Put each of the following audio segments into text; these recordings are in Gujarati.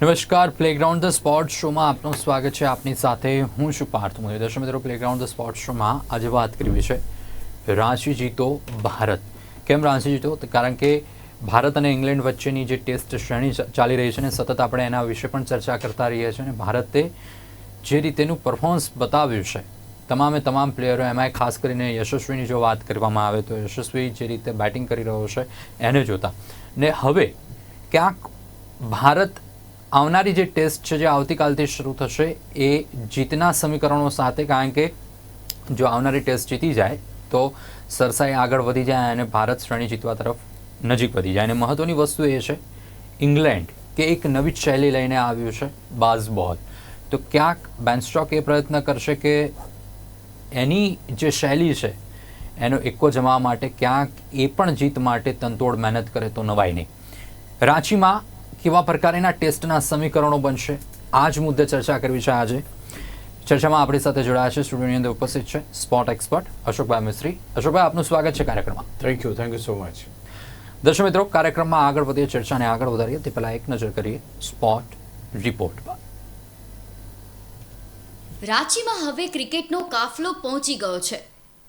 નમસ્કાર પ્લેગ્રાઉન્ડ ધ સ્પોર્ટ શોમાં આપનું સ્વાગત છે. આપની સાથે હું છું પાર્થ મોદી દર્શક મિત્રો પ્લેગ્રાઉન્ડ ધ સ્પોર્ટ શોમાં આજે વાત કરવી છે રાંચી જીતો ભારત. કેમ રાંચી જીતો? કારણ કે ભારત અને ઇંગ્લેન્ડ વચ્ચેની જે ટેસ્ટ શ્રેણી ચાલી રહી છે ને, સતત આપણે એના વિશે પણ ચર્ચા કરતા રહીએ છીએ અને ભારતે જે રીતેનું પરફોર્મન્સ બતાવ્યું છે, તમામે તમામ પ્લેયરો એમાંય ખાસ કરીને યશસ્વીની જો વાત કરવામાં આવે તો યશસ્વી જે રીતે બેટિંગ કરી રહ્યો છે, એને જોતા. ને હવે ક્યાંક ભારત આવનારી જે ટેસ્ટ છે જે આવતીકાલથી શરૂ થશે, એ જીતના સમીકરણો સાથે, કારણ કે જો આવનારી ટેસ્ટ જીતી જાય, તો સરસાઈ આગળ વધી જાય અને ભારત શ્રેણી જીતવા તરફ નજીક વધી જાય. અને મહત્વની વસ્તુ એ છે, ઇંગ્લેન્ડ, કે એક નવી જ શૈલી લઈને આવ્યું છે બાઝ બોલ તો ક્યાંક બેન્સ્ટોક એ પ્રયત્ન કરશે કે એની જે શૈલી છે, એનો એકો જમાવવા માટે ક્યાંક એ પણ જીત માટે તનતોડ મહેનત કરે તો નવાય નહીં. રાંચીમાં કેવા પ્રકારના ટેસ્ટના સમીકરણો બનશે? આ જ મુદ્દે ચર્ચા કરવી છે આજે. ચર્ચામાં આપણી સાથે જોડાયા છે સ્ટુડિયોની અંદર ઉપસ્થિત છે સ્પોર્ટ એક્સપર્ટ અશોકભાઈ મિસ્ત્રી. અશોકભાઈ આપનું સ્વાગત છે કાર્યક્રમમાં. Thank you thank you so much દર્શક મિત્રો કાર્યક્રમમાં આગળ વધીએ ચર્ચાને આગળ વધારીએ તે પહેલાં એક નજર કરીએ સ્પોટ રિપોર્ટ પર. રાંચીમાં હવે ક્રિકેટનો કાફલો પહોંચી ગયો છે.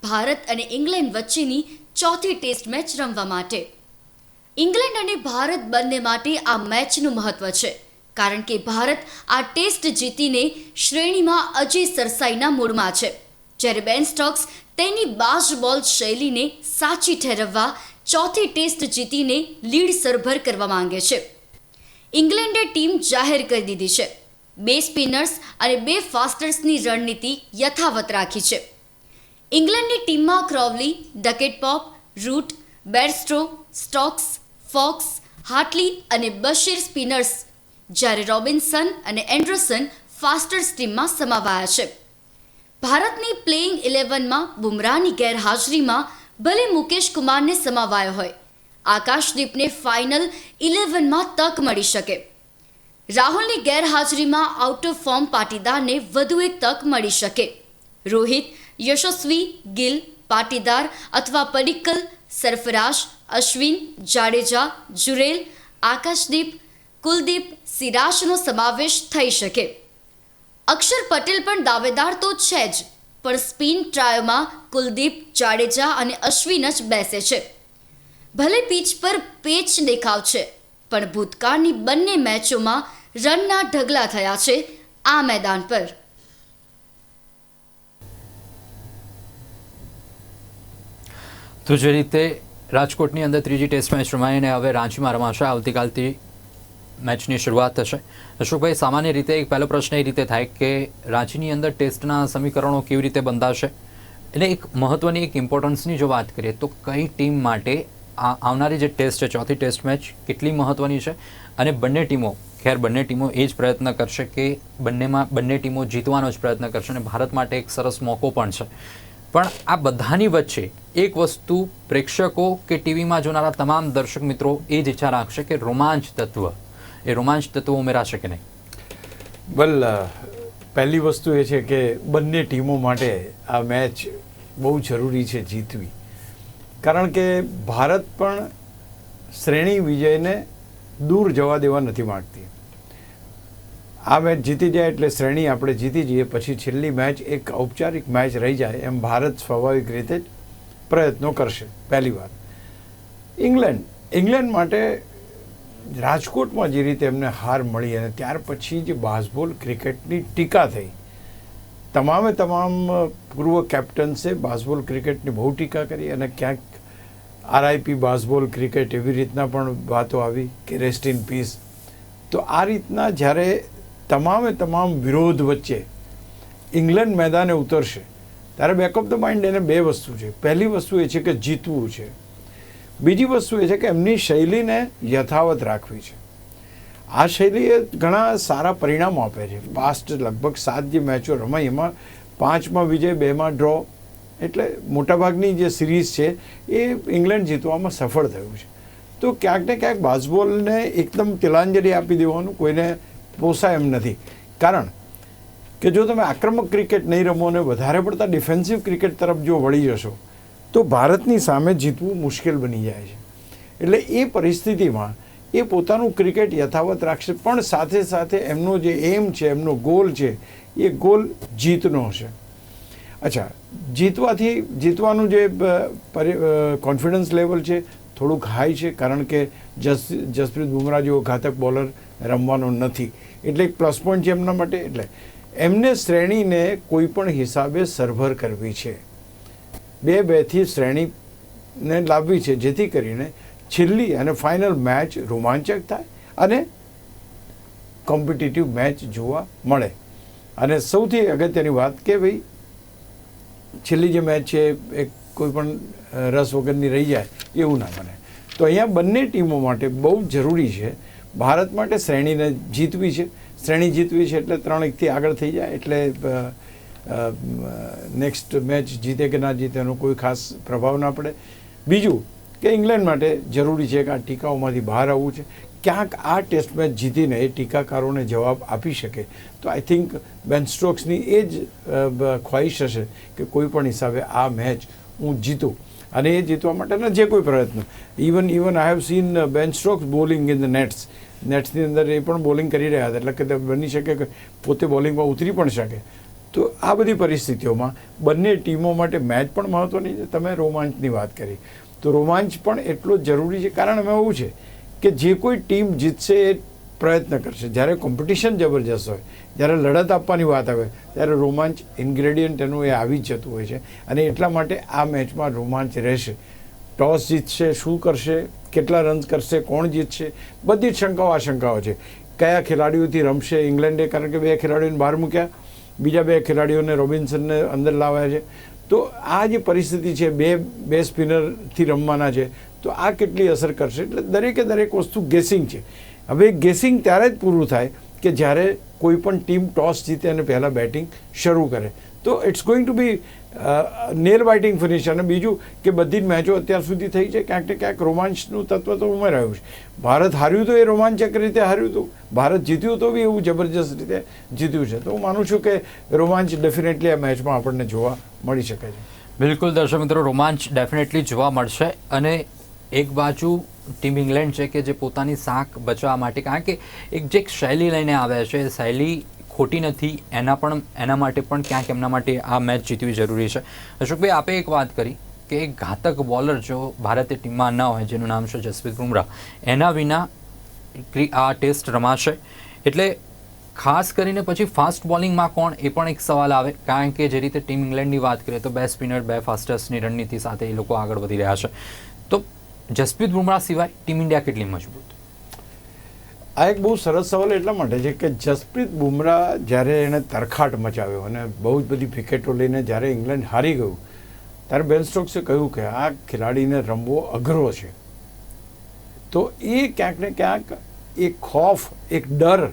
ભારત અને ઇંગ્લેન્ડ વચ્ચેની ચોથી ટેસ્ટ મેચ રમવા માટે. ઇંગ્લેન્ડ અને ભારત બંને માટે આ મેચનું મહત્વ છે. કારણ કે ભારત આ ટેસ્ટ જીતીને શ્રેણીમાં અજય સરસાઈના મૂડમાં છે. જ્યારે બેન સ્ટોક્સ તેની બાજ બોલ શૈલીને સાચી ઠેરવવા ચોથી ટેસ્ટ જીતીને લીડ સરભર કરવા માંગે છે. ઇંગ્લેન્ડે ટીમ જાહેર કરી દીધી છે. બે સ્પિનર્સ અને બે ફાસ્ટર્સની રણનીતિ યથાવત રાખી છે. ઇંગ્લેન્ડની ટીમમાં Crawley, Duckett Pope, Root, Bairstow, Stokes Foakes, Hartley અને બશીર સ્પિનર્સ, જ્યારે રોબિન્સન અને એન્ડરસન ફાસ્ટર્સ ટીમમાં સમાવાયા છે. ભારતની પ્લેઇંગ ઇલેવનમાં બુમરાહની ગેરહાજરીમાં ભલે મુકેશ કુમારને સમાવાયો હોય, આકાશદીપને ફાઇનલ ઇલેવનમાં તક મળી શકે. રાહુલની ગેરહાજરીમાં આઉટ ઓફ ફોર્મ પાટીદારને વધુ એક તક મળી શકે. રોહિત, યશસ્વી, ગિલ, પાટીદાર અથવા પડિક્કલ, સરફરાજ અશ્વિન, જાડેજા, જુરેલ, આકાશદીપ, કુલદીપ સિરાજનો સમાવેશ થઈ શકે. અક્ષર પટેલ પણ દાવેદાર તો છે જ, પણ સ્પિન ટ્રાયોમાં કુલદીપ, જાડેજા અને અશ્વિન જ બેસે છે. ભલે પીચ પર પેચ દેખાવ છે, પણ ભૂતકાળની બંને મેચોમાં રનના ઢગલા થયા છે આ મેદાન પર. તો જે રીતે રાજકોટની અંદર ત્રીજી ટેસ્ટ મેચ રમાઈને હવે રાંચીમાં રમાશે. આવતીકાલથી મેચની શરૂઆત થશે. અશોકભાઈ, સામાન્ય રીતે એક પહેલો પ્રશ્ન એ રીતે થાય કે રાંચીની અંદર ટેસ્ટના સમીકરણો કેવી રીતે બંધાશે? એટલે એક મહત્ત્વની એક ઇમ્પોર્ટન્સની જો વાત કરીએ, તો કઈ ટીમ માટે આ આવનારી જે ટેસ્ટ છે, ચોથી ટેસ્ટ મેચ કેટલી મહત્ત્વની છે? અને બંને ટીમો, ખેર બંને ટીમો એ જ પ્રયત્ન કરશે કે બંનેમાં, બંને ટીમો જીતવાનો જ પ્રયત્ન કરશે અને ભારત માટે એક સરસ મોકો પણ છે. પણ આ બધાની વચ્ચે એક વસ્તુ પ્રેક્ષકો કે ટીવીમાં જોનારા તમામ દર્શક મિત્રો એ જ ઈચ્છા રાખશે કે રોમાંચ તત્વ, એ રોમાંચ તત્વ ઉમેરાશે કે નહીં? વેલ પહેલી વસ્તુ એ છે કે બંને ટીમો માટે આ મેચ બહુ જરૂરી છે જીતવી. કારણ કે ભારત પણ શ્રેણી વિજયને દૂર જવા દેવા નથી માગતી. આ મેચ જીતી જાય એટલે શ્રેણી આપણે જીતી જઈએ, પછી છેલ્લી મેચ એક ઔપચારિક મેચ રહી જાય એમ ભારત સ્વાભાવિક રીતે જ પ્રયત્નો કરશે, પહેલી વાત. ઇંગ્લેન્ડ ઇંગ્લેન્ડ માટે રાજકોટમાં જે રીતે એમને હાર મળી અને ત્યાર પછી જે બાસ્બોલ ક્રિકેટની ટીકા થઈ. તમામે તમામ પૂર્વ કેપ્ટન્સે બાસ્બોલ ક્રિકેટની બહુ ટીકા કરી અને ક્યાંક આરઆઈપી બાસ્બોલ ક્રિકેટ એવી રીતના પણ વાતો આવી કે રેસ્ટ ઇન પીસ. તો આ રીતના જ્યારે તમામે તમામ વિરોધ વચ્ચે ઇંગ્લેન્ડ મેદાને ઉતરશે. ત્યારે બેક ઓફ ધ માઇન્ડ એને બે વસ્તુ છે. પહેલી વસ્તુ એ છે કે જીતવું છે. બીજી વસ્તુ એ છે કે એમની શૈલીને યથાવત રાખવી છે. આ શૈલી એ ઘણા સારા પરિણામો આપે છે. પાસ્ટ લગભગ સાત જે મેચો રમાઈ, એમાં પાંચમાં વિજય, બેમાં ડ્રો એટલે મોટાભાગની જે સિરીઝ છે, એ ઇંગ્લેન્ડ જીતવામાં સફળ થયું છે. તો ક્યાંક ને ક્યાંક બાઝબોલને એકદમ તિલાંજલિ આપી દેવાનું, કોઈને પોસાય એમ નથી. કારણ કે જો તમે આક્રમક ક્રિકેટ નહીં રમો અને વધારે પડતા ડિફેન્સિવ ક્રિકેટ તરફ જો વળી જશો, તો ભારતની સામે જીતવું મુશ્કેલ બની જાય છે. એટલે એ પરિસ્થિતિમાં એ પોતાનું ક્રિકેટ યથાવત રાખશે, પણ સાથે સાથે એમનો જે એમ છે, એમનો ગોલ છે, એ ગોલ જીતનો હશે અચ્છા, જીતવાથી, જીતવાનું જે કોન્ફિડન્સ લેવલ છે થોડુંક હાઈ છે, કારણ કે જસ, જસપ્રીત બુમરાહ જેવો ઘાતક બોલર રમવાનો નથી. એટલે એક પ્લસ પોઈન્ટ છે એમના માટે, એટલે એમને શ્રેણીને કોઈ પણ હિસાબે સરભર કરવી છે. બે બેથી શ્રેણીને લાવવી છે, જેથી કરીને છેલ્લી અને ફાઇનલ મેચ રોમાંચક થાય અને કોમ્પિટિટિવ મેચ જોવા મળે. અને સૌથી અગત્યની વાત કે ભાઈ, છેલ્લી જે મેચ છે એ કોઈ પણ રસ વગરની રહી જાય, એવું ના બને. તો અહીંયા બંને ટીમો માટે બહુ જરૂરી છે, ભારત માટે શ્રેણીને જીતવી છે. શ્રેણી જીતવી છે એટલે ત્રણ એકથી આગળ થઈ જાય, એટલે નેક્સ્ટ મેચ જીતે કે ના જીતે એનો કોઈ ખાસ પ્રભાવ ના પડે. બીજું કે ઇંગ્લેન્ડ માટે જરૂરી છે કે આ ટીકાઓમાંથી બહાર આવવું છે. ક્યાંક આ ટેસ્ટ મેચ જીતીને એ ટીકાકારોને જવાબ આપી શકે. તો આઈ થિંક બેન સ્ટ્રોક્સની એ જ ખ્વાહિશ હશે કે કોઈ પણ હિસાબે આ મેચ હું જીતું. અને એ જીતવા માટેના જે કોઈ પ્રયત્ન. Even even I have seen Ben Stokes bowling in the nets નેટ્સની અંદર એ પણ બોલિંગ કરી રહ્યા હતા. એટલે કે બની શકે કે પોતે બોલિંગમાં ઉતરી પણ શકે. તો આ બધી પરિસ્થિતિઓમાં બંને ટીમો માટે મેચ પણ મહત્ત્વની છે. તમે રોમાંચની વાત કરી. તો રોમાંચ પણ એટલો જરૂરી છે. કારણ એમાં એવું છે કે જે કોઈ ટીમ જીતશે એ પ્રયત્ન કરશે. જ્યારે કોમ્પિટિશન જબરજસ્ત હોય જ્યારે લડત આપવાની વાત આવે, ત્યારે રોમાંચ ઇન્ગ્રેડિયન્ટ એનું એ આવી જ જતું હોય છે. અને એટલા માટે આ મેચમાં રોમાંચ રહેશે. ટોસ જીતશે, શું કરશે, કેટલા રન્સ કરશે, કોણ જીતશે, બધી જ શંકાઓ આશંકાઓ છે. કયા ખેલાડીઓથી રમશે ઇંગ્લેન્ડે, કારણ કે બે ખેલાડીઓને બહાર મૂક્યા. બીજા બે ખેલાડીઓને રોબિન્સનને અંદર લાવ્યા છે. તો આ જે પરિસ્થિતિ છે, બે બે સ્પિનરથી રમવાના છે, તો આ કેટલી અસર કરશે? એટલે દરેકે દરેક વસ્તુ ગેસિંગ છે. હવે ગેસિંગ ત્યારે જ પૂરું થાય કે જ્યારે કોઈ પણ ટીમ ટોસ જીતે અને પહેલાં બેટિંગ શરૂ કરે. તો it's going to be nail biting finish અને બીજું કે બધી જ મેચો અત્યાર સુધી થઈ છે, ક્યાંક ને ક્યાંક રોમાંચનું તત્વ તો ઉમેરાયું છે. ભારત હાર્યું તો એ રોમાંચક રીતે હાર્યું હતું. ભારત જીત્યું તો બી એવું જબરજસ્ત રીતે જીત્યું છે. તો હું માનું છું કે રોમાંચ ડેફિનેટલી આ મેચમાં આપણને જોવા મળી શકે છે. બિલકુલ દર્શક મિત્રો, રોમાંચ ડેફિનેટલી જોવા મળશે. અને એક બાજુ ટીમ ઇંગ્લેન્ડ છે કે જે પોતાની શાખ બચાવવા માટે, કારણ કે એક જે શૈલી લઈને આવ્યા છે શૈલી ખોટી નથી, એના પણ, એના માટે પણ ક્યાંક એમના માટે આ મેચ જીતવી જરૂરી છે. અશોકભાઈ, આપે એક વાત કરી કે એક ઘાતક બોલર જો ભારતીય ટીમમાં ન હોય, જેનું નામ છે જસપ્રીત બુમરાહ, એના વિના આ ટેસ્ટ રમાશે. એટલે ખાસ કરીને પછી ફાસ્ટ બોલિંગમાં કોણ, એ પણ એક સવાલ આવે, કારણ કે જે રીતે ટીમ ઇંગ્લેન્ડની વાત કરીએ તો બે સ્પિનર, બે ફાસ્ટર્સની રણનીતિ સાથે એ લોકો આગળ વધી રહ્યા છે. તો જસપ્રીત બુમરાહ સિવાય ટીમ ઇન્ડિયા કેટલી મજબૂત? આ એક બહુ સરસ સવાલ એટલા માટે છે કે જસપ્રીત બુમરાહ જ્યારે એણે તરખાટ મચાવ્યો અને બહુ જ બધી વિકેટો લઈને જ્યારે ઇંગ્લેન્ડ હારી ગયું, ત્યારે બેન સ્ટોક્સે કહ્યું કે આ ખેલાડીને રમવો અઘરો છે. તો એ ક્યાંક ને ક્યાંક એક ખોફ, એક ડર,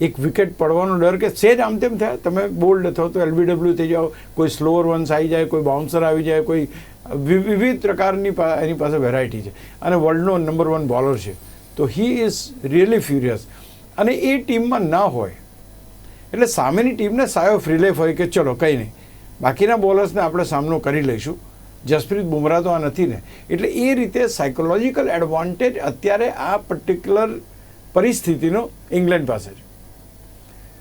એક વિકેટ પડવાનો ડર કે સેજ આમ તેમ થયા. તમે બોલ્ડ થો તો એલબીડબ્લ્યુ થઈ જાઓ, કોઈ સ્લોઅર વન્સ આવી જાય, કોઈ બાઉન્સર આવી જાય, કોઈ વિવિધ પ્રકારની એની પાસે વેરાયટી છે. અને વર્લ્ડનો નંબર વન બોલર છે. તો હી ઇઝ રિયલી ફ્યુરિયસ અને એ ટીમમાં ના હોય, એટલે સામેની ટીમને સાયો ફ્રીલેફ હોય કે ચલો કંઈ નહીં. બાકીના બોલર્સને આપણે સામનો કરી લઈશું. જસપ્રીત બુમરાહ તો આ નથી ને. એટલે એ રીતે સાયકોલોજીકલ એડવાન્ટેજ અત્યારે આ પર્ટિક્યુલર પરિસ્થિતિનો ઇંગ્લેન્ડ પાસે છે.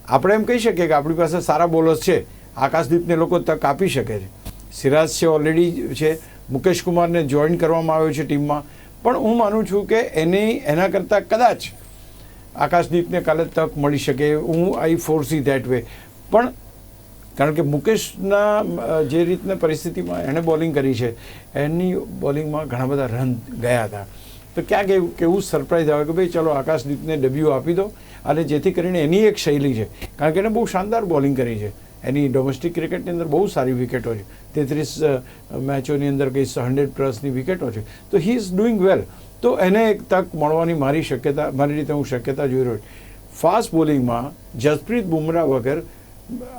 આપણે એમ કહી શકીએ કે આપણી પાસે સારા બોલર્સ છે. આકાશદીપને લોકો તક આપી શકે છે. સિરાજ છે ઓલરેડી છે. મુકેશ કુમારને જોઈન કરવામાં આવ્યો છે ટીમમાં. પણ હું માનું છું કે એની, એના કરતાં કદાચ આકાશદીપને કાલે તક મળી શકે. હું આઈ ફોરસી ધેટ વે પણ કારણ કે મુકેશના જે રીતના પરિસ્થિતિમાં એણે બોલિંગ કરી છે, એની બોલિંગમાં ઘણા બધા રન ગયા હતા. તો ક્યાંક એવું, કેવું સરપ્રાઈઝ આવે કે ભાઈ, ચલો આકાશદીપને ડબ્યુ આપી દો. અને જેથી કરીને એની એક શૈલી છે. કારણ કે એણે બહુ શાનદાર બોલિંગ કરી છે. એની ડોમેસ્ટિક ક્રિકેટની અંદર બહુ સારી વિકેટો છે. તેત્રીસ મેચોની અંદર કંઈ હંડ્રેડ પ્લસની વિકેટો છે. તો હી ઇઝ ડુઈંગ વેલ તો એને એક તક મળવાની મારી શક્યતા, મારી રીતે હું શક્યતા જોઈ રહ્યો છું. ફાસ્ટ બોલિંગમાં જસપ્રીત બુમરાહ વગર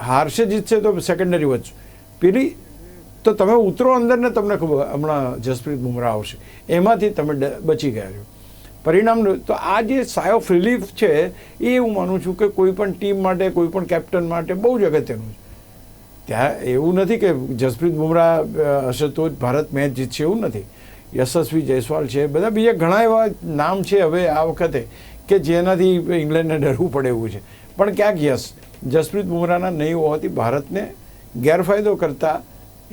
હારશે, જીતશે તો સેકન્ડરી વચ્ચે પેલી, તો તમે ઉતરો અંદર ને તમને ખબર, હમણાં જસપ્રીત બુમરાહ આવશે. એમાંથી તમે બચી ગયા છો. પરિણામ તો આ જે સાય ઓફ રિલીફ છે, એ હું માનું છું કે કોઈ પણ ટીમ માટે, કોઈ પણ કેપ્ટન માટે બહુ જ અગત્યનું છે. ત્યાં એવું નથી કે જસપ્રીત બુમરાહ હશે તો જ ભારત મેચ જીતશે એવું નથી. યશસ્વી જયસ્વાલ છે, બધા બીજા ઘણા એવા નામ છે હવે આ વખતે કે જેનાથી ઇંગ્લેન્ડને ડરવું પડે એવું છે. પણ ક્યાંક યસ જસપ્રીત બુમરાહના નહીં હોવાથી ભારતને ગેરફાયદો કરતાં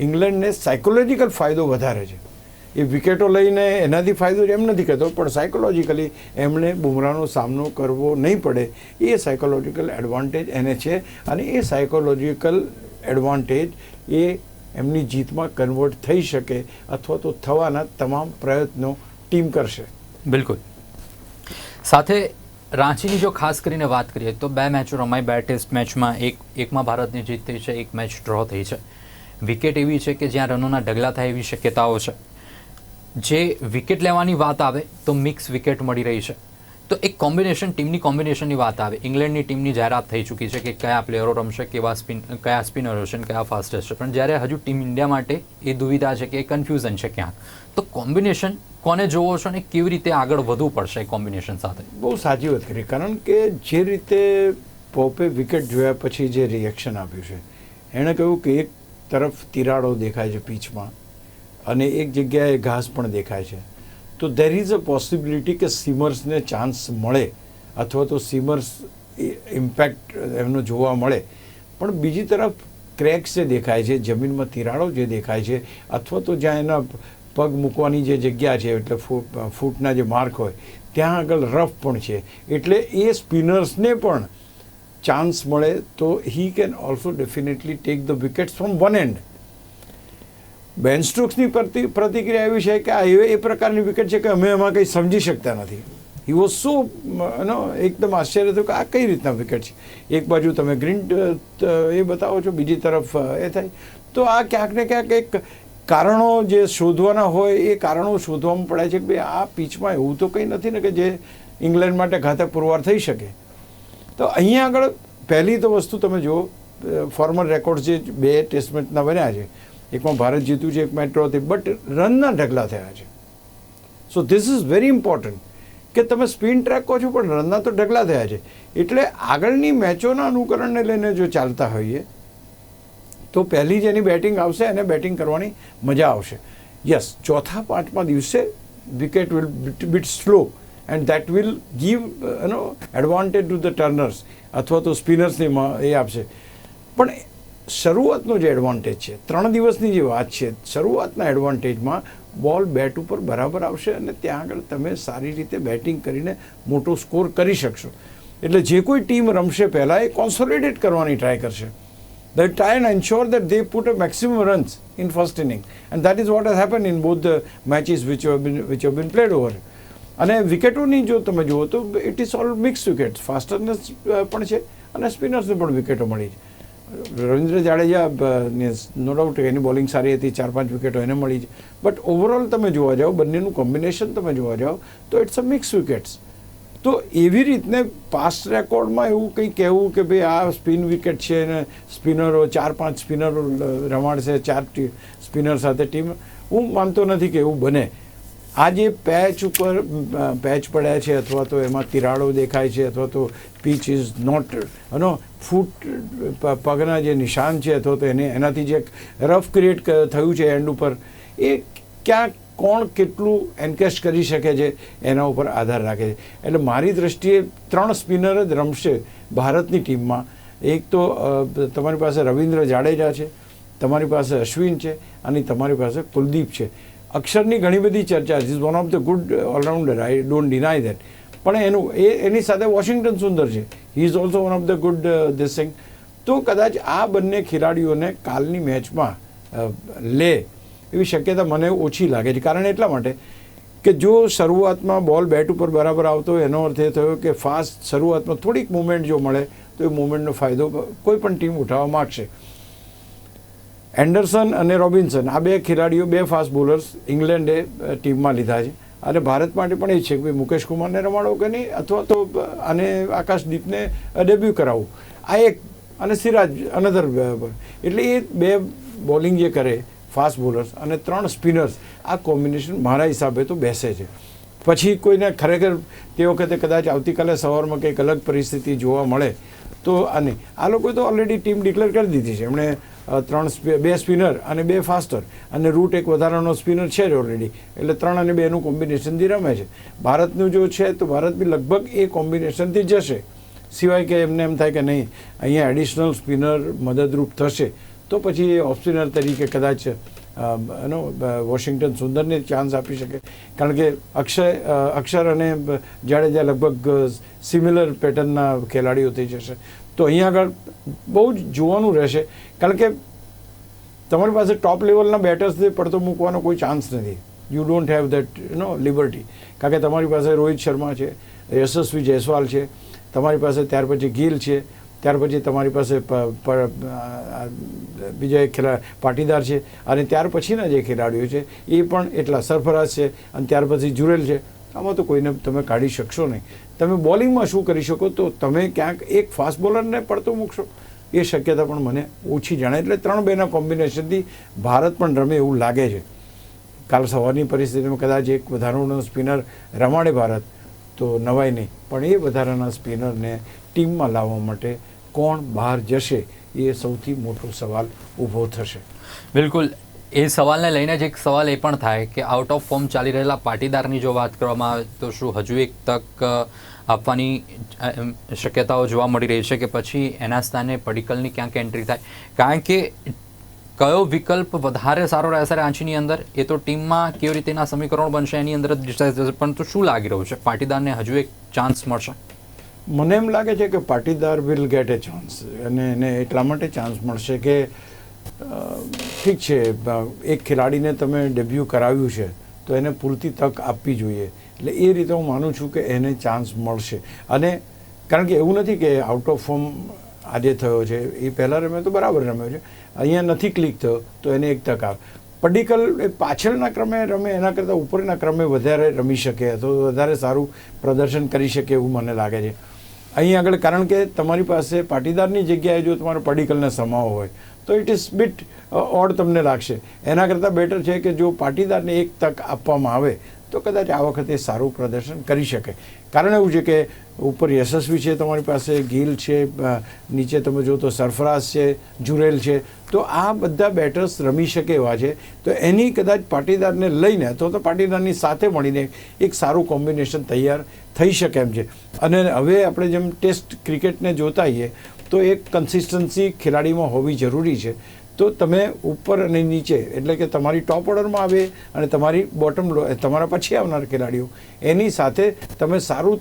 ઇંગ્લેન્ડને સાયકોલોજીકલ ફાયદો વધારે છે. એ વિકેટો લઈને એનાથી ફાયદો એમ નથી કહેતો, પણ સાયકોલોજીકલી એમણે બુમરાહનો સામનો કરવો નહીં પડે. એ સાયકોલોજીકલ એડવાન્ટેજ એને છે અને એ સાયકોલોજીકલ એડવાન્ટેજ એ એમની જીતમાં કન્વર્ટ થઈ શકે અથવા તો થવાના તમામ પ્રયત્નો ટીમ કરશે. બિલકુલ. સાથે રાંચીની જો ખાસ કરીને વાત કરીએ તો બે મેચો રમાઈ, બે ટેસ્ટ મેચમાં એક, એકમાં ભારતની જીત થઈ છે, એક મેચ ડ્રો થઈ છે. વિકેટ એવી છે કે જ્યાં રનોના ઢગલા થાય એવી શક્યતાઓ છે. જે વિકેટ લેવાની વાત આવે, તો મિક્સ વિકેટ મળી રહી છે. તો એક કોમ્બિનેશન ટીમની કોમ્બિનેશનની વાત આવે. ઇંગ્લેન્ડની ટીમની જાહેરાત થઈ ચૂકી છે કે કયા પ્લેયરો રમશે, કેવા સ્પિન કયા સ્પિનરો છે કયા ફાસ્ટેસ્ટ છે પણ જ્યારે હજુ ટીમ ઇન્ડિયા માટે એ દુવિધા છે કે એ કન્ફ્યુઝન છે ક્યાંક તો કોમ્બિનેશન કોને જોવો છો અને કેવી રીતે આગળ વધવું પડશે કોમ્બિનેશન સાથે? બહુ સાચી વાત કરી. કારણ કે જે રીતે પોપે વિકેટ જોયા પછી જે રિએક્શન આપ્યું છે, એણે કહ્યું કે એક તરફ તિરાડો દેખાય છે પીચમાં અને એક જગ્યાએ ઘાસ પણ દેખાય છે. તો દેર ઇઝ અ પોસિબિલિટી કે સીમર્સને ચાન્સ મળે અથવા તો સીમર્સ ઇમ્પેક્ટ એમનો જોવા મળે. પણ બીજી તરફ ક્રેક્સ જે દેખાય છે, જમીનમાં તિરાડો જે દેખાય છે, અથવા તો જ્યાં એના પગ મૂકવાની જે જગ્યા છે, એટલે ફૂટ, ફૂટના જે માર્ક હોય, ત્યાં આગળ રફ પણ છે. એટલે એ સ્પિનર્સને પણ ચાન્સ મળે તો he can also definitely take the wickets from one end Ben સ્ટ્રોક્સની પ્રતિ, પ્રતિક્રિયા એવી છે કે આ એ પ્રકારની વિકેટ છે કે અમે એમાં કંઈ સમજી શકતા નથી. હી વોઝ સો એનો એકદમ આશ્ચર્ય થયું કે આ કઈ રીતના વિકેટ છે? એક બાજુ તમે ગ્રીન એ બતાવો છો, બીજી તરફ એ થાય. તો આ ક્યાંક ને ક્યાંક એક કારણો જે શોધવાના હોય, એ કારણો શોધવામાં પડે છે કે ભાઈ આ પીચમાં એવું તો કંઈ નથી ને કે જે ઇંગ્લેન્ડ માટે ઘાતક પુરવાર થઈ શકે. તો અહીંયા આગળ પહેલી તો વસ્તુ તમે જુઓ ફોર્મર રેકોર્ડ જે બે ટેસ્ટ બન્યા છે. એકમાં ભારત જીત્યું છે એક મેટ્રોથી બટ રનના ઢગલા થયા છે. So this is very important કે તમે સ્પિન ટ્રેક કહો છો, પણ રનના તો ઢગલા થયા છે. એટલે આગળની મેચોના અનુકરણને લઈને જો ચાલતા હોઈએ, તો પહેલી જેની બેટિંગ આવશે, એને બેટિંગ કરવાની મજા આવશે. યસ ચોથા પાંચમા દિવસે wicket will bit slow and that will give no advantage to the turners અથવા તો સ્પિનર્સને એ આપશે. પણ શરૂઆતનો જે એડવાન્ટેજ છે. ત્રણ દિવસની જે વાત છે, શરૂઆતના એડવાન્ટેજમાં બોલ બેટ ઉપર બરાબર આવશે અને ત્યાં આગળ તમે સારી રીતે બેટિંગ કરીને મોટો સ્કોર કરી શકશો. એટલે જે કોઈ ટીમ રમશે પહેલાં એ કોન્સોલિડેટ કરવાની ટ્રાય કરશે. They try and ensure that they put a maximum runs in first inning. And that is what has happened in both the matches which have been, which have been played over. અને વિકેટોની જો તમે જુઓ તો it is all mix wicket fasterness પણ છે અને સ્પિનર્સને પણ વિકેટો મળી છે. રવિન્દ્ર જાડેજા નો ડાઉટ એની બોલિંગ સારી હતી, ચાર પાંચ વિકેટો એને મળી છે. બટ ઓવરઓલ તમે જોવા જાઓ, બંનેનું કોમ્બિનેશન તમે જોવા જાઓ, તો ઇટ્સ અ મિક્સ વિકેટ્સ તો એવી રીતને પાસ્ટ રેકોર્ડમાં એવું કંઈ કહેવું કે ભાઈ આ સ્પિન વિકેટ છે ને સ્પિનરો ચાર પાંચ સ્પિનરો રમાડશે, ચાર સ્પિનર સાથે ટીમ હું માનતો નથી કે એવું બને. આ જે પેચ ઉપર પેચ પડ્યા છે અથવા તો એમાં તિરાડો દેખાય છે અથવા તો પીચ ઇઝ નોટ એનો ફૂટ પગના જે નિશાન છે અથવા તો એને, એનાથી જે રફ ક્રિએટ થયું છે એન્ડ ઉપર, એ ક્યાં કોણ કેટલું એન્કેશ કરી શકે છે એના ઉપર આધાર રાખે છે. એટલે મારી દ્રષ્ટિએ ત્રણ સ્પિનર જ રમશે ભારતની ટીમમાં. એક તો તમારી પાસે રવિન્દ્ર જાડેજા છે, તમારી પાસે અશ્વિન છે, અને તમારી પાસે કુલદીપ છે. અક્ષરની ઘણી બધી ચર્ચા is one of the good allrounder I don't deny that પણ એનું, એ, એની સાથે વોશિંગ્ટન સુંદર છે. He is also one of the good this તો કદાચ આ બંને ખેલાડીઓને કાલની મેચમાં લે એવી શક્યતા મને ઓછી લાગે છે. કારણ એટલા માટે કે જો શરૂઆતમાં બોલ બેટ ઉપર બરાબર આવતો એનો અર્થ એ થયો કે ફાસ્ટ શરૂઆતમાં થોડીક મુવમેન્ટ જો મળે, તો એ મુવમેન્ટનો ફાયદો કોઈ પણ ટીમ ઉઠાવવા માગશે. એન્ડરસન અને રોબિન્સન, આ બે ખેલાડીઓ, બે ફાસ્ટ બોલર્સ ઇંગ્લેન્ડે ટીમમાં લીધા છે. અને ભારત માટે પણ એ છે કે મુકેશ કુમારને રમાડો કે નહીં, અથવા તો અને આકાશદીપને ડેબ્યુ કરાવવું આ એક અને સિરાજ અનધર એટલે એ બે બોલિંગ જે કરે ફાસ્ટ બોલર્સ અને ત્રણ સ્પિનર્સ આ કોમ્બિનેશન મારા હિસાબે તો બેસે છે. પછી કોઈને ખરેખર તે વખતે કદાચ આવતીકાલે સવારમાં કંઈક અલગ પરિસ્થિતિ જોવા મળે, તો અને આ લોકોએ તો ઓલરેડી ટીમ ડિક્લેર કરી દીધી છે. એમણે ત્રણ બે સ્પિનર અને બે ફાસ્ટર. અને રૂટ એક વધારાનો સ્પિનર છે જ ઓલરેડી એટલે ત્રણ અને બેનું કોમ્બિનેશનથી રમે છે. ભારતનું જો છે તો ભારત બી લગભગ એ કોમ્બિનેશનથી જશે. સિવાય કે એમને એમ થાય કે નહીં, અહીંયા એડિશનલ સ્પિનર મદદરૂપ થશે. તો પછી એ ઓફ સ્પિનર તરીકે કદાચ એનો વોશિંગ્ટન સુંદરને ચાન્સ આપી શકે. કારણ કે અક્ષય અક્ષર અને જાડેજા લગભગ સિમિલર પેટર્નના ખેલાડીઓ થઈ જશે. તો અહીંયા આગળ બહુ જ જોવાનું રહેશે કારણ કે તમારી પાસે ટોપ લેવલના બેટર્સને પડતો મૂકવાનો કોઈ ચાન્સ નથી. You don't have that no liberty કારણ કે તમારી પાસે રોહિત શર્મા છે, યશસ્વી જયસ્વાલ છે, તમારી પાસે ત્યાર પછી ગિલ છે, ત્યાર પછી તમારી પાસે બીજા એક ખેલા, પાટીદાર છે, અને ત્યાર પછીના જે ખેલાડીઓ છે, એ પણ એટલા સરફરાજ છે, અને ત્યાર પછી જુરેલ છે. આમાં તો કોઈને તમે કાઢી શકશો નહીં. તમે બોલિંગમાં શું કરી શકો તો તમે ક્યાંક એક ફાસ્ટ બોલરને પડતો મૂકશો. એ શક્યતા પણ મને ઓછી જણાય. એટલે ત્રણ બેના કોમ્બિનેશનથી ભારત પણ રમે એવું લાગે છે. કાલ સવારની પરિસ્થિતિમાં કદાચ એક વધારાનો સ્પિનર રમાડે ભારત, તો નવાય નહીં. પણ એ વધારાના સ્પિનરને ટીમમાં લાવવા માટે કોણ બહાર જશે એ સૌથી મોટો સવાલ ઊભો થશે. બિલકુલ. એ સવાલને લઈને જ એક સવાલ એ પણ થાય કે આઉટ ઓફ ફોર્મ ચાલી રહેલા પાટીદારની જો વાત કરવામાં આવે તો શું હજુ એક તક આપવાની શક્યતાઓ જોવા મળી રહી છે કે પછી એના સ્થાને પડિકલની ક્યાંક એન્ટ્રી થાય. કારણ કે કયો વિકલ્પ વધારે સારો રહેશે રાંચીની અંદર, એ તો ટીમમાં કેવી રીતેના સમીકરણો બનશે એની અંદર પણ શું લાગી રહ્યું છે? પાટીદારને હજુ એક ચાન્સ મળશે. મને એમ લાગે છે કે Patidar will get a chance અને એને એટલા માટે ચાન્સ મળશે કે ઠીક છે એક ખેલાડીને તમે ડેબ્યુ કરાવ્યું છે, તો એને પૂરતી તક આપવી જોઈએ. એટલે એ રીતે હું માનું છું કે એને ચાન્સ મળશે. અને કારણ કે એવું નથી કે આઉટ ઓફ ફોર્મ આજે થયો છે. એ પહેલાં રમ્યો તો બરાબર રમ્યો છે. અહીંયા નથી ક્લિક થયો, તો એને એક તક આવે. પર્ટિકલ એ પાછળના ક્રમે રમે, એના કરતાં ઉપરના ક્રમે વધારે રમી શકે તો વધારે સારું પ્રદર્શન કરી શકે એવું મને લાગે છે. અહીં આગળ કારણ કે તમારી પાસે પાટીદારની જગ્યાએ જો તમારે પર્ટિકલને સમાવો હોય, તો ઇટ ઇઝ બિટ ઓડ તમને લાગશે. એના કરતાં બેટર છે કે જો પાટીદારને એક તક આપવામાં આવે તો કદાચ આ વખતે સારું પ્રદર્શન કરી શકે. કારણ એવું છે કે ઉપર યશસ્વી છે તમારી પાસે, ગિલ છે નીચે તમે જો તો સરફરાઝ છે, જુરેલ છે, તો આ બધા બેટર્સ રમી શકે એવા છે. તો એની કદાચ પાટીદારને લઈને અથવા તો પાટીદારની સાથે મળીને એક સારું કોમ્બિનેશન તૈયાર થઈ શકે એમ છે. અને હવે આપણે જેમ ટેસ્ટ ક્રિકેટને જોતા તો એક કન્સિસ્ટન્સી ખેલાડીમાં હોવી જરૂરી છે. તો તમે ઉપર અને નીચે, એટલે કે તમારી ટોપ ઓર્ડરમાં આવે અને તમારી બોટમ તમારા પછી આવનાર ખેલાડીઓ. એની સાથે તમે સારું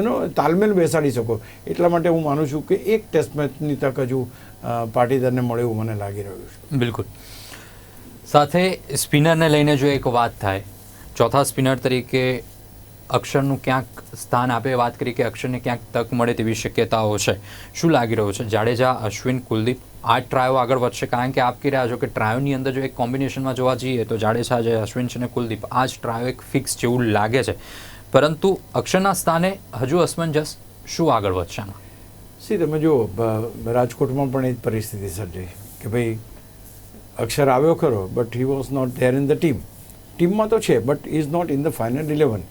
એનો તાલમેલ બેસાડી શકો. એટલા માટે હું માનું છું કે એક ટેસ્ટ મેચની તક હજુ પાટીદારને મળે એવું મને લાગી રહ્યું છે. બિલકુલ. સાથે સ્પિનરને લઈને જો એક વાત થાય, ચોથા સ્પિનર તરીકે અક્ષરનું ક્યાંક સ્થાન આપે, વાત કરી કે અક્ષરને ક્યાંક તક મળે તેવી શક્યતાઓ છે. શું લાગી રહ્યું છે? જાડેજા, અશ્વિન, કુલદીપ? આ ટ્રાયો આગળ વધશે. કારણ કે આપ કહી રહ્યા છો કે ટ્રાયોની અંદર જો એક કોમ્બિનેશનમાં જોવા જઈએ તો જાડેજા છે અશ્વિન છે અને કુલદીપ આ જ ટ્રાયો એક ફિક્સ જેવું લાગે છે. પરંતુ અક્ષરના સ્થાને હજુ અસમંજસ શું આગળ વધશે સી, તમે જુઓ રાજકોટમાં પણ એ જ પરિસ્થિતિ સર્જાઈ કે ભાઈ અક્ષર આવ્યો ખરો but he was not there in the team ટીમમાં તો છે but is not in the final eleven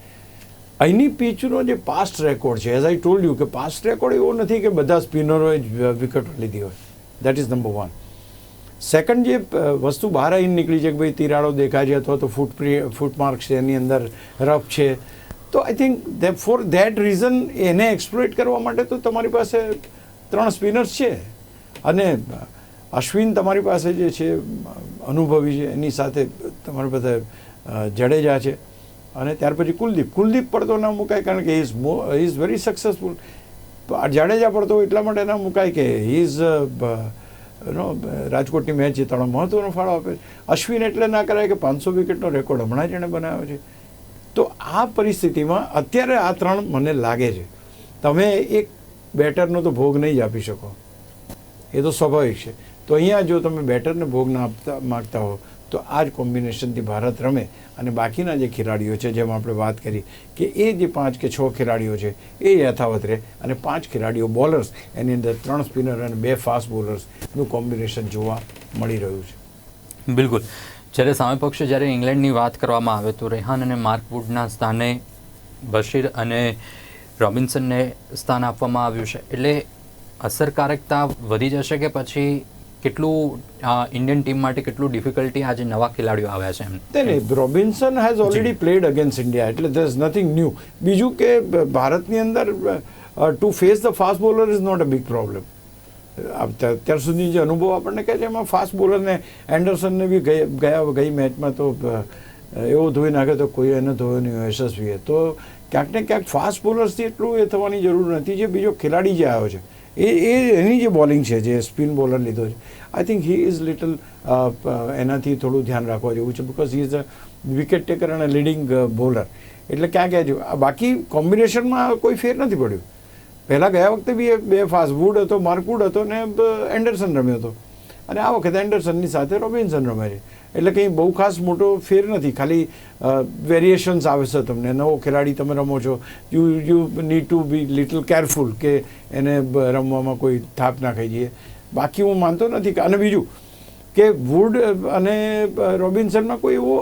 અહીંની પીચનો જે પાસ્ટ રેકોર્ડ છે એઝ આઈ ટોલ્ડ યુ કે પાસ્ટ રેકોર્ડ એવો નથી કે બધા સ્પિનરોએ વિકેટ લીધી હોય. That is number one second જે વસ્તુ બહાર આવીને નીકળી છે કે ભાઈ તિરાડો દેખાય છે અથવા તો ફૂટ ફૂટમાર્ક છે, એની અંદર રફ છે, તો I think for that reason એને એક્સપ્લોઇટ કરવા માટે તો તમારી પાસે ત્રણ સ્પિનર્સ છે. અને અશ્વિન તમારી પાસે જે છે, અનુભવી છે, એની સાથે તમારી પાસે જડેજા છે. અને ત્યાર પછી કુલદીપ. કુલદીપ પડતો ના મુકાય કારણ કે ઇઝ મો ઇઝ વેરી સક્સેસફુલ જાડેજા પડતો એટલા માટે ના મુકાય કે ઇઝ નો રાજકોટની મેચ જીતાડો મહત્વનો ફાળો આપે. અશ્વિન એટલે ના કરાય કે પાંચસો વિકેટનો રેકોર્ડ હમણાં જ એણે બનાવ્યો છે. તો આ પરિસ્થિતિમાં અત્યારે આ ત્રણ મને લાગે છે. તમે એક બેટરનો તો ભોગ નહીં જ આપી શકો. એ તો સ્વાભાવિક છે. તો અહીંયા જો તમે બેટરને ભોગ ના આપતા, માગતા હો તો આ જ કોમ્બિનેશનથી ભારત રમે. અને બાકીના જે ખેલાડીઓ છે, જેમ આપણે વાત કરી કે એ જે પાંચ કે છ ખેલાડીઓ છે, એ યથાવત રહે. અને પાંચ ખેલાડીઓ બોલર્સ, એની અંદર ત્રણ સ્પિનર અને બે ફાસ્ટ બોલર્સનું કોમ્બિનેશન જોવા મળી રહ્યું છે. બિલકુલ. જ્યારે સામે પક્ષે જ્યારે ઇંગ્લેન્ડની વાત કરવામાં આવે તો રેહાન અને માર્ક વુડના સ્થાને બશીર અને રોબિન્સનને સ્થાન આપવામાં આવ્યું છે. એટલે અસરકારકતા વધી જશે કે પછી કેટલું ઇન્ડિયન ટીમ માટે કેટલું ડિફિકલ્ટી આજે નવા ખેલાડીઓ આવ્યા છે એમ. તે નહીં Robinson has already played against India એટલે દર ઇઝ નથિંગ ન્યૂ બીજું કે ભારતની અંદર to face the fast bowler is not a big problem અત્યાર સુધી જે અનુભવ આપણને કહે છે એમાં ફાસ્ટ બોલરને એન્ડરસનને બી ગયા ગઈ મેચમાં તો એવો ધોઈ નાખે તો કોઈ એને ધોયો નહીં હોય યશસ્વીએ તો ક્યાંક ને ક્યાંક ફાસ્ટ બોલર્સથી એટલું એ થવાની જરૂર નથી. જે બીજો ખેલાડી જે આવ્યો છે એ એ એની જે બોલિંગ છે જે સ્પિન બોલર લીધો છે I think he is little એનાથી થોડું ધ્યાન રાખવા જેવું છે because he is a wicket taker અને લીડિંગ બોલર એટલે ક્યાં ક્યાં જોયું બાકી કોમ્બિનેશનમાં કોઈ ફેર નથી પડ્યું. પહેલાં ગયા વખતે બી બે ફાસ્ટ વુડ હતો માર્કવુડ હતો ને એન્ડરસન રમ્યો હતો. અને આ વખતે એન્ડરસનની સાથે રોબિન્સન રમે છે. એટલે કંઈ બહુ ખાસ મોટો ફેર નથી. ખાલી વેરિએશન્સ આવે છે તમને. નવો ખેલાડી તમે રમો છો. You you need to be little careful કે એને રમવામાં કોઈ થાપ ના ખાઈ જઈએ. બાકી હું માનતો નથી અને બીજું કે વુડ અને રોબિન્સનમાં કોઈ એવો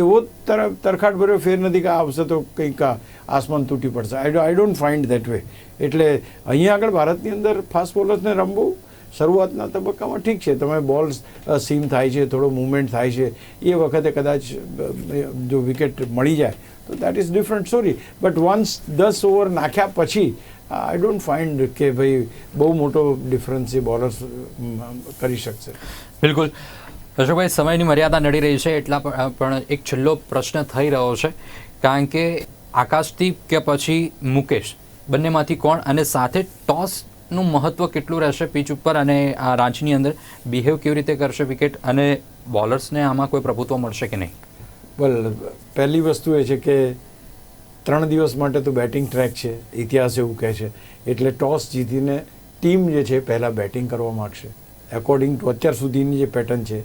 એવો તર, તરખાટ ભર્યો ફેર નથી કે આ આવશે તો કંઈક આસમાન તૂટી પડશે. I I don't find that way એટલે અહીંયા આગળ ભારતની અંદર ફાસ્ટ બોલર્સને રમવું શરૂઆતના તબક્કામાં ઠીક છે. તમે બોલ સીમ થાય છે, થોડો મૂવમેન્ટ થાય છે, એ વખતે કદાચ જો વિકેટ મળી જાય, તો that is different story but once દસ ઓવર નાખ્યા પછી આઈ ડોન્ટ ફાઇન્ડ કે ભાઈ બહુ મોટો ડિફરન્સ એ બોલર્સ કરી શકશે. બિલકુલ. અશોકભાઈ સમયની મર્યાદા નડી રહી છે એટલા પણ એક છેલ્લો પ્રશ્ન થઈ રહ્યો છે. કારણ કે આકાશદીપ કે પછી મુકેશ બંનેમાંથી કોણ અને સાથે ટોસનું મહત્વ કેટલું રહેશે પીચ ઉપર અને આ રાંચીની અંદર? બિહેવ કેવી રીતે કરશે વિકેટ અને બોલર્સને આમાં કોઈ પ્રભુત્વ મળશે કે નહીં? વેલ પહેલી વસ્તુ એ છે કે ત્રણ દિવસ માટે તો બેટિંગ ટ્રેક છે, ઇતિહાસ એવું કહે છે. એટલે ટોસ જીતીને ટીમ જે છે પહેલાં બેટિંગ કરવા માગશે. એકોર્ડિંગ ટુ અત્યાર સુધીની જે પેટર્ન છે.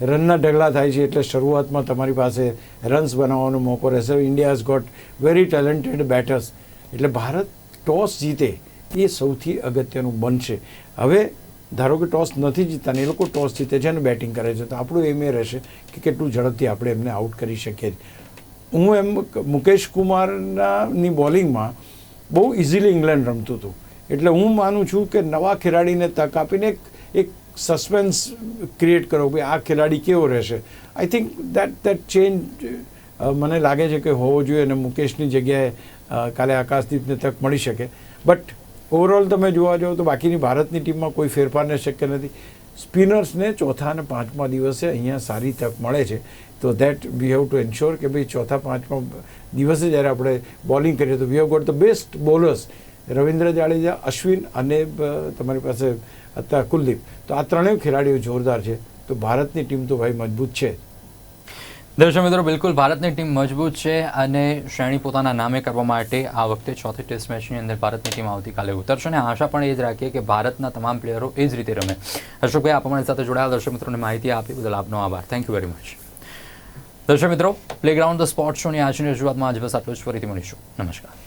રનના ઢગલા થાય છે એટલે શરૂઆતમાં તમારી પાસે રન્સ બનાવવાનો મોકો રહેશે. India has got very talented batters એટલે ભારત ટોસ જીતે એ સૌથી અગત્યનું બનશે. હવે ધારો કે ટોસ નથી જીતતા એ લોકો ટોસ જીતે છે અને બેટિંગ કરે છે. તો આપણું એમ એ રહેશે કે કેટલું ઝડપથી આપણે એમને આઉટ કરી શકીએ. હું એમ મુકેશ કુમારનાની બોલિંગમાં બહુ ઇઝીલી ઇંગ્લેન્ડ રમતું હતું. એટલે હું માનું છું કે નવા ખેલાડીને તક આપીને એક એક સસ્પેન્સ ક્રિએટ કરો કે આ ખેલાડી કેવો રહેશે. I think that that change મને લાગે છે કે હોવો જોઈએ અને મુકેશની જગ્યાએ કાલે આકાશદીપને તક મળી શકે. બટ ઓવરઓલ તમે જોવા જાઓ તો બાકીની ભારતની ટીમમાં કોઈ ફેરફારને શક્ય નથી. સ્પિનર્સને ચોથા અને પાંચમા દિવસે અહીંયા સારી તક મળે છે. તો that we have to ensure કે ભાઈ ચોથા, પાંચમા દિવસે જ્યારે આપણે બોલિંગ કરીએ તો we have got the best bowlers Ravindra Jadeja, Ashwin અને તમારી પાસે અત્યારે કુલદીપ. તો આ ત્રણેય ખેલાડીઓ જોરદાર છે. તો ભારતની ટીમ તો ભાઈ મજબૂત છે. દર્શક મિત્રો, બિલકુલ ભારતની ટીમ મજબૂત છે અને શ્રેણી પોતાના નામે કરવા માટે આ વખતે ચોથી ટેસ્ટ મેચની અંદર ભારતની ટીમ આવતીકાલે ઉતરશે અને આશા પણ એ જ રાખીએ કે ભારતના તમામ પ્લેયરો એ જ રીતે રમે. અશોકભાઈ, આપ અમારી સાથે જોડાયા, દર્શક મિત્રોને માહિતી આપી બદલ આપનો આભાર. થેન્ક યુ વેરી મચ દર્શક મિત્રો પ્લેગ્રાઉન્ડ ધ સ્પોર્ટ શોની આજની રજૂઆતમાં આજ બસ આટલું જ. ફરીથી મળીશું. નમસ્કાર.